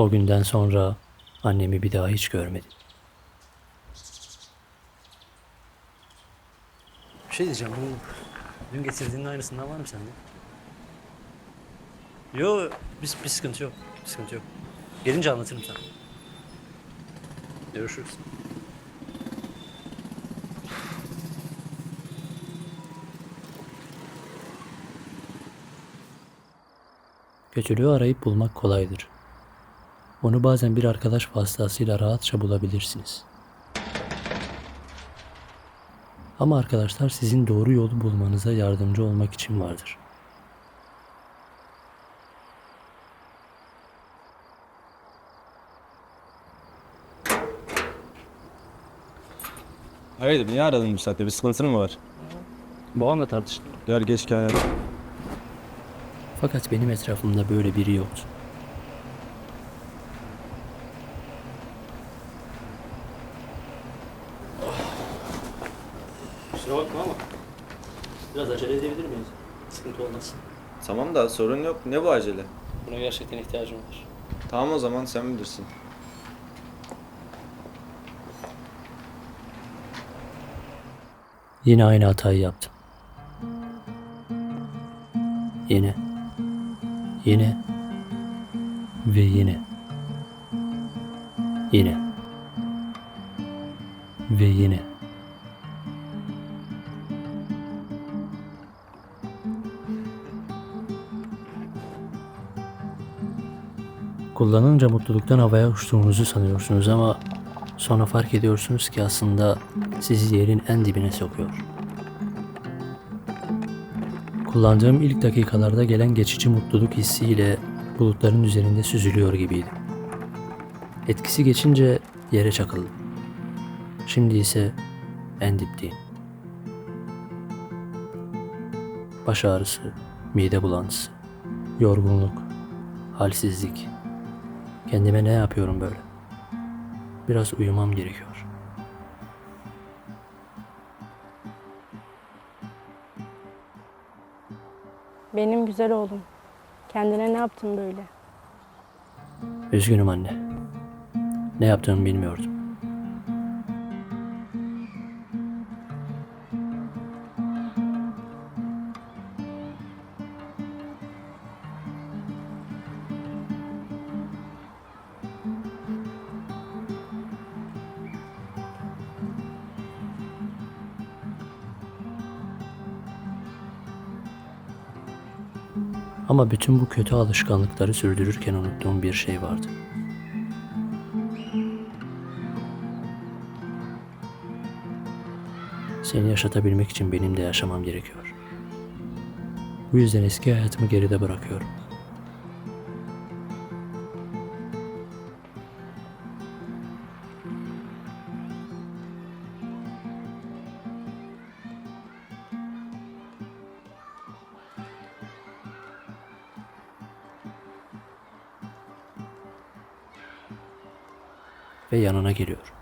O günden sonra annemi bir daha hiç görmedim. Bir şey diyeceğim. Bu dün getirdiğinin aynısından var mı sende? Yo, bir, bir sıkıntı yok. Bir sıkıntı yok. Gelince anlatırım sana. Görüşürüz. Kötülüğü arayıp bulmak kolaydır. Onu bazen bir arkadaş vasıtasıyla rahatça bulabilirsiniz. Ama arkadaşlar sizin doğru yolu bulmanıza yardımcı olmak için vardır. Hayırdır niye aradın bu saatte? Bir sıkıntın mı var? Babamla tartıştım. Gel geç gel. Fakat benim etrafımda böyle biri yoktu. Kusura bakma ama biraz acele edebilir miyiz? Sıkıntı olmaz. Tamam da sorun yok. Ne bu acele? Buna gerçekten ihtiyacım var. Tamam o zaman sen bilirsin. Yine aynı hatayı yaptım. Yine. Yine. Ve yine. Yine. Ve yine. Kullanınca mutluluktan havaya uçtuğunuzu sanıyorsunuz ama sonra fark ediyorsunuz ki aslında sizi yerin en dibine sokuyor. Kullandığım ilk dakikalarda gelen geçici mutluluk hissiyle bulutların üzerinde süzülüyor gibiydim. Etkisi geçince yere çakıldım. Şimdi ise en dipteyim. Baş ağrısı, mide bulantısı, yorgunluk, halsizlik. Kendime ne yapıyorum böyle? Biraz uyumam gerekiyor. Benim güzel oğlum. Kendine ne yaptın böyle? Üzgünüm anne. Ne yaptığımı bilmiyordum. Ama bütün bu kötü alışkanlıkları sürdürürken unuttuğum bir şey vardı. Seni yaşatabilmek için benim de yaşamam gerekiyor. Bu yüzden eski hayatımı geride bırakıyorum. Ve yanına geliyorum.